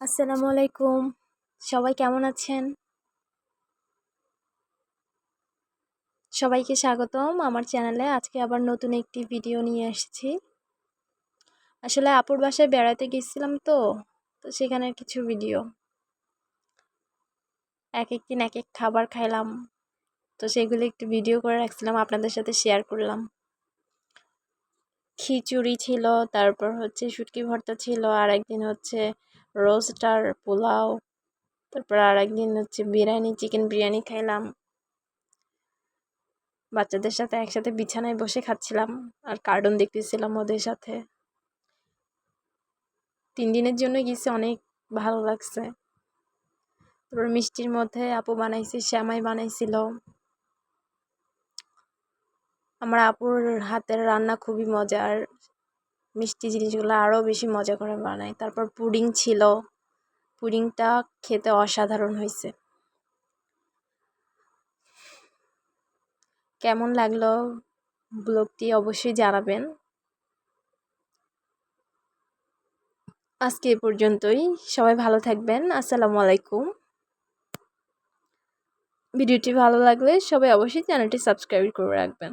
আসসালামু আলাইকুম। সবাই কেমন আছেন? সবাইকে স্বাগতম। আমার চ্যানেলে আজকে আবার নতুন একটি ভিডিও নিয়ে এসেছি আসলে আপুর বাসায় বেড়াতে গেছিলাম তো তো সেখানের কিছু ভিডিও। এক এক দিন এক এক খাবার খাইলাম, তো সেগুলো একটু ভিডিও করে রাখছিলাম, আপনাদের সাথে শেয়ার করলাম। খিচুড়ি ছিল, তারপর হচ্ছে শুটকি ভর্তা ছিল আর একদিন হচ্ছে রোস্ট আর পোলাও, তারপর আর একদিন হচ্ছে বিরিয়ানি চিকেন বিরিয়ানি খাইলাম। বাচ্চাদের সাথে একসাথে বিছানায় বসে খাচ্ছিলাম আর কার্টুন দেখতেছিলাম ওদের সাথে। তিন দিনের জন্য গেছি, অনেক ভালো লাগছে। তারপর মিষ্টির মধ্যে আপু বানাইছে, শ্যামাই বানাইছিল। আমার আপুর হাতের রান্না খুবই মজার মিষ্টি জিনিসগুলো আরও বেশি মজা করে বানায়। তারপর পুডিং ছিল। পুডিংটা খেতে অসাধারণ হয়েছে। কেমন লাগল ব্লগটি অবশ্যই জানাবেন। আজকে এ পর্যন্তই। সবাই ভালো থাকবেন। আসসালামু আলাইকুম। ভিডিওটি ভালো লাগলে সবাই অবশ্যই চ্যানেলটি সাবস্ক্রাইব করে রাখবেন।